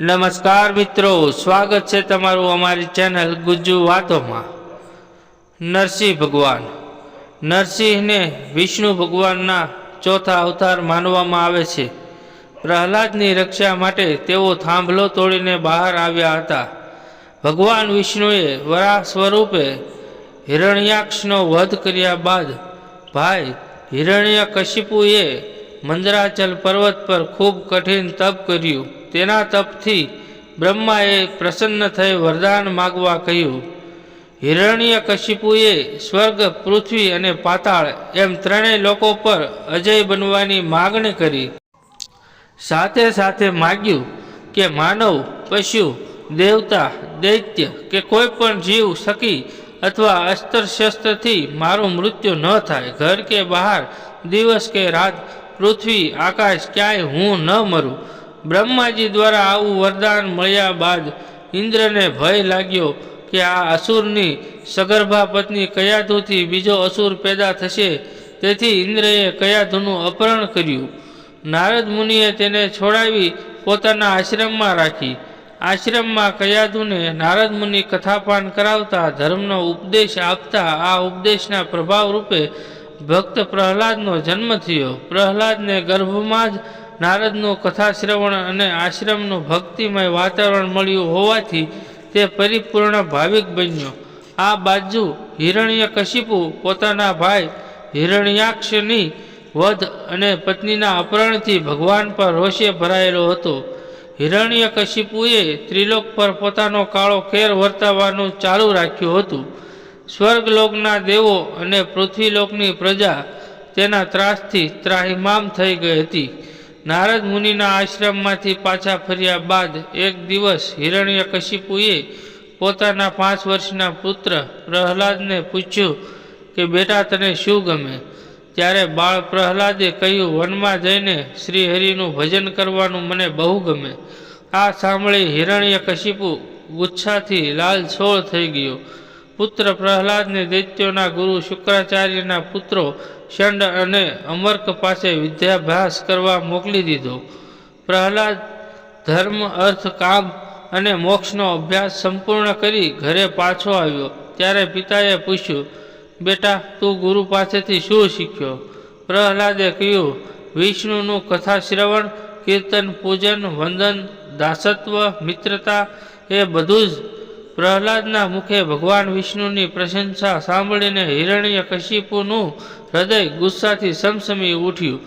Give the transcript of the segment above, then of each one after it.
નમસ્કાર મિત્રો, સ્વાગત છે તમારું અમારી ચેનલ ગુજ્જુ વાતોમાં. નરસિંહ ભગવાન. નરસિંહને વિષ્ણુ ભગવાનના ચોથા અવતાર માનવામાં આવે છે. પ્રહલાદની રક્ષા માટે તેઓ થાંભલો તોડીને બહાર આવ્યા હતા. ભગવાન વિષ્ણુએ વરાહ સ્વરૂપે હિરણ્યાક્ષનો વધ કર્યા બાદ ભાઈ હિરણ્યકશિપુએ મંદરાચલ પર્વત પર ખૂબ કઠિન તપ કર્યું. તેના તપથી બ્રહ્માએ પ્રસન્ન થઈ વરદાન માગવા કહ્યું, હિરણ્ય કશિપુએ સ્વર્ગ, પૃથ્વી અને પાતાળ એમ ત્રણેય લોકો પર અજય બનવાની માગણી કરી. સાથે સાથે માગ્યું કે માનવ, પશુ, દેવતા, દૈત્ય કે કોઈ પણ જીવ સકી અથવા અસ્ત્ર શસ્ત્રથી મારું મૃત્યુ ન થાય. ઘર કે બહાર, દિવસ કે રાત, પૃથ્વી, આકાશ, ક્યાંય હું ન મરું. બ્રહ્માજી દ્વારા આવું વરદાન મળ્યા બાદ ઇન્દ્રને ભય લાગ્યો કે આ અસુરની સગર્ભા પત્ની કયાધુથી બીજો અસુર પેદા થશે. તેથી ઇન્દ્રએ કયાધુનું અપહરણ કર્યું. નારદ મુનિએ તેને છોડાવી પોતાના આશ્રમમાં રાખી. આશ્રમમાં કયાધુને નારદ મુનિ કથાપાન કરાવતા ધર્મનો ઉપદેશ આપતા આ ઉપદેશના પ્રભાવ રૂપે ભક્ત પ્રહલાદનો જન્મ થયો. પ્રહલાદને ગર્ભમાં જ નારદનું કથા શ્રવણ અને આશ્રમનું ભક્તિમય વાતાવરણ મળ્યું હોવાથી તે પરિપૂર્ણ ભાવિક બન્યો. આ બાજુ હિરણ્યકશિપુ પોતાના ભાઈ હિરણ્યાક્ષની વધ અને પત્નીના અપહરણથી ભગવાન પર રોષે ભરાયેલો હતો. હિરણ્યકશિપુએ ત્રિલોક પર પોતાનો કાળો ખેર વર્તાવવાનું ચાલુ રાખ્યું હતું. સ્વર્ગલોકના દેવો અને પૃથ્વીલોકની પ્રજા તેના ત્રાસથી ત્રાહિમામ થઈ ગઈ હતી. નારદ મુનિના આશ્રમમાંથી પાછા ફર્યા બાદ એક દિવસ હિરણ્યકશિપુએ પોતાના પાંચ વર્ષના પુત્ર પ્રહલાદને પૂછ્યું કે, બેટા, તને શું ગમે? ત્યારે બાળ પ્રહલાદે કહ્યું, વનમાં જઈને શ્રી હરિનું ભજન કરવાનું મને બહુ ગમે. આ સાંભળી હિરણ્યકશિપુ ગુચ્છાથી લાલછોળ થઈ ગયો. પુત્ર પ્રહલાદને દૈત્યોના ગુરુ શુક્રાચાર્યના પુત્રો શંડ અને અમર્ક પાસે વિદ્યાભ્યાસ કરવા મોકલી દીધો. પ્રહલાદ ધર્મ, અર્થ, કામ અને મોક્ષનો અભ્યાસ સંપૂર્ણ કરી ઘરે પાછો આવ્યો. ત્યારે પિતાએ પૂછ્યું, બેટા, તું ગુરુ પાસેથી શું શીખ્યો? પ્રહલાદે કહ્યું, વિષ્ણુનું કથા શ્રવણ કીર્તન, પૂજન, વંદન, દાસત્વ, મિત્રતા એ બધું જ પ્રહલાદના મુખે ભગવાન વિષ્ણુની પ્રશંસા સાંભળીને હિરણ્ય કશિપુનું હૃદય ગુસ્સાથી સમસમી ઉઠ્યું.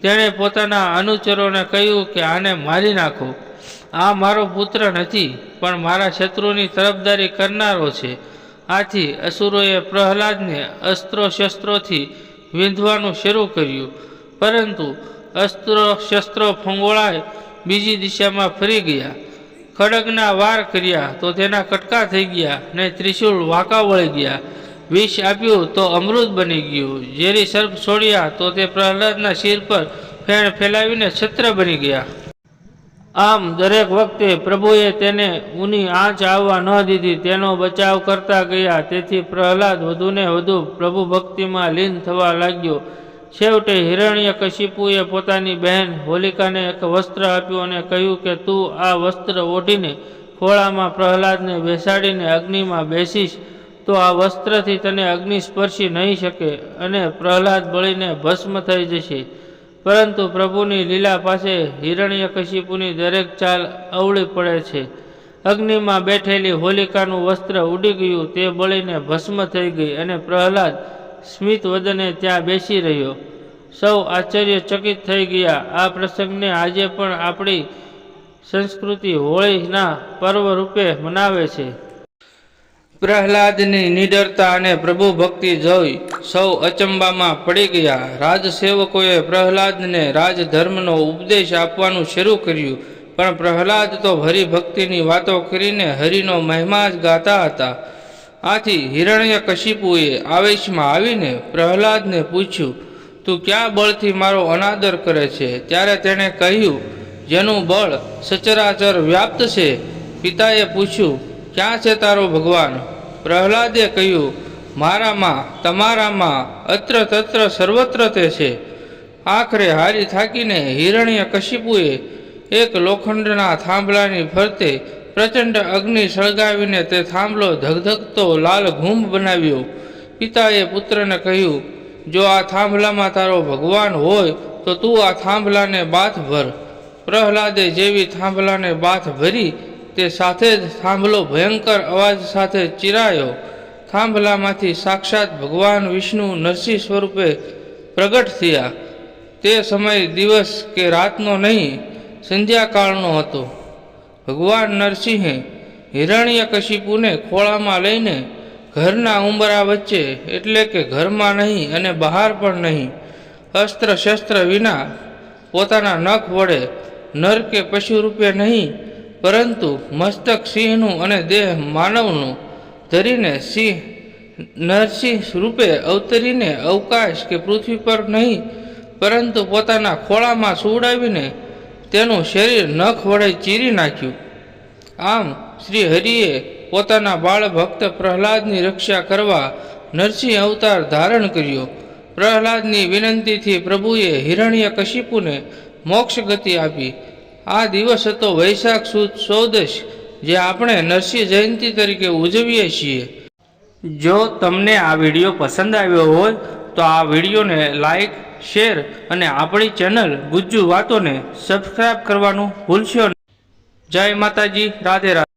તેણે પોતાના અનુચરોને કહ્યું કે આને મારી નાખો. આ મારો પુત્ર નથી, પણ મારા શત્રુની તરફદારી કરનારો છે. આથી અસુરોએ પ્રહલાદને અસ્ત્રો શસ્ત્રોથી વીંધવાનું શરૂ કર્યું. પરંતુ અસ્ત્રો શસ્ત્રો ફંગોળાય બીજી દિશામાં ફરી ગયા. ખડગના વાર કર્યા તો તેના કટકા થઈ ગયા ને ત્રિશુલ વાંકા વળી ગયા. વિષ આપ્યું તો અમૃત બની ગયું. ઝેરી સર્પ છોડ્યા તો તે પ્રહલાદના શિર પર ફેણ ફેલાવીને છત્ર બની ગયા. આમ દરેક વખતે પ્રભુએ તેને ઊની આંચ આવવા ન દીધી. તેનો બચાવ કરતા ગયા. તેથી પ્રહલાદ વધુને વધુ પ્રભુ ભક્તિમાં લીન થવા લાગ્યો. છેવટે હિરણ્યકશિપુએ પોતાની બહેન હોલિકાને એક વસ્ત્ર આપ્યું અને કહ્યું કે, તું આ વસ્ત્ર ઓઢીને ખોળામાં પ્રહલાદને બેસાડીને અગ્નિમાં બેસીશ, તો આ વસ્ત્રથી તને અગ્નિ સ્પર્શી નહીં શકે અને પ્રહલાદ બળીને ભસ્મ થઈ જશે. પરંતુ પ્રભુની લીલા પાસે હિરણ્ય કશિપુની દરેક ચાલ અવળી પડે છે. અગ્નિમાં બેઠેલી હોલિકાનું વસ્ત્ર ઉડી ગયું, તે બળીને ભસ્મ થઈ ગઈ અને પ્રહલાદ સ્મિત વદને ત્યાં બેસી રહ્યો. સૌ આશ્ચર્યચકિત થઈ ગયા. આ પ્રસંગને આજે પણ આપણી સંસ્કૃતિ હોળીના પર્વ રૂપે મનાવે છે. પ્રહલાદની નિડરતા અને પ્રભુ ભક્તિ જોઈ સૌ અચંબામાં પડી ગયા. રાજસેવકોએ પ્રહલાદને રાજધર્મનો ઉપદેશ આપવાનું શરૂ કર્યું. પણ પ્રહલાદ તો હરિભક્તિની વાતો કરીને હરિનો મહિમા જ ગાતા હતા. આથી હિરણ્ય કશિપુએ આવેશમાં આવીને પ્રહલાદને પૂછ્યું, તું ક્યાં બળથી મારો અનાદર કરે છે? ત્યારે તેણે કહ્યું, જેનું બળ સચરાચર વ્યાપ્ત છે. પિતાએ પૂછ્યું, ક્યાં છે તારો ભગવાન? પ્રહલાદે કહ્યું, મારામાં, તમારામાં અત્ર તત્ર સર્વત્ર તે છે. આખરે હારી થાકીને હિરણ્ય કશિપુએ એક લોખંડના થાંભલાની ફરતે પ્રચંડ અગ્નિ સળગાવીને તે થાંભલો ધગધગતો લાલ ઘૂમ બનાવ્યો. પિતાએ પુત્રને કહ્યું, જો આ થાંભલામાં તારો ભગવાન હોય, તો તું આ થાંભલાને બાથ ભર. પ્રહલાદે જેવી થાંભલાને બાથ ભરી, તે સાથે જ થાંભલો ભયંકર અવાજ સાથે ચિરાયો. થાંભલામાંથી સાક્ષાત ભગવાન વિષ્ણુ નરસિંહ સ્વરૂપે પ્રગટ થયા. તે સમય દિવસ કે રાતનો નહીં, સંધ્યાકાળનો હતો. ભગવાન નરસિંહે હિરણ્યકશિપુને ખોળામાં લઈને ઘરના ઉંબરા વચ્ચે, એટલે કે ઘરમાં નહીં અને બહાર પણ નહીં, અસ્ત્ર શસ્ત્ર વિના પોતાના નખ વડે નર કે પશુ રૂપે નહીં, પરંતુ મસ્તક સિંહનું અને દેહ માનવનું ધરીને સિંહ નરસિંહ રૂપે અવતરીને અવકાશ કે પૃથ્વી પર નહીં, પરંતુ પોતાના ખોળામાં સુવડાવીને તેનું શરીર નખ વડે ચીરી નાખ્યું. આમ શ્રી હરિએ પોતાના બાળ ભક્ત પ્રહલાદની રક્ષા કરવા નરસિંહ અવતાર ધારણ કર્યો. પ્રહલાદની વિનંતીથી પ્રભુએ હિરણ્ય કશિપુને મોક્ષ ગતિ આપી. આ દિવસ હતો વૈશાખ સુદ ચૌદશ જે આપણે નરસિંહ જયંતિ તરીકે ઉજવીએ છીએ. જો તમને આ વીડિયો પસંદ આવ્યો હોય તો આ વિડીયોને લાઈક શેર અને આપણી ચેનલ ગુજ્જુ વાતોને સબસ્ક્રાઈબ કરવાનું ભૂલશો જય માતાજી, રાધે રાધે.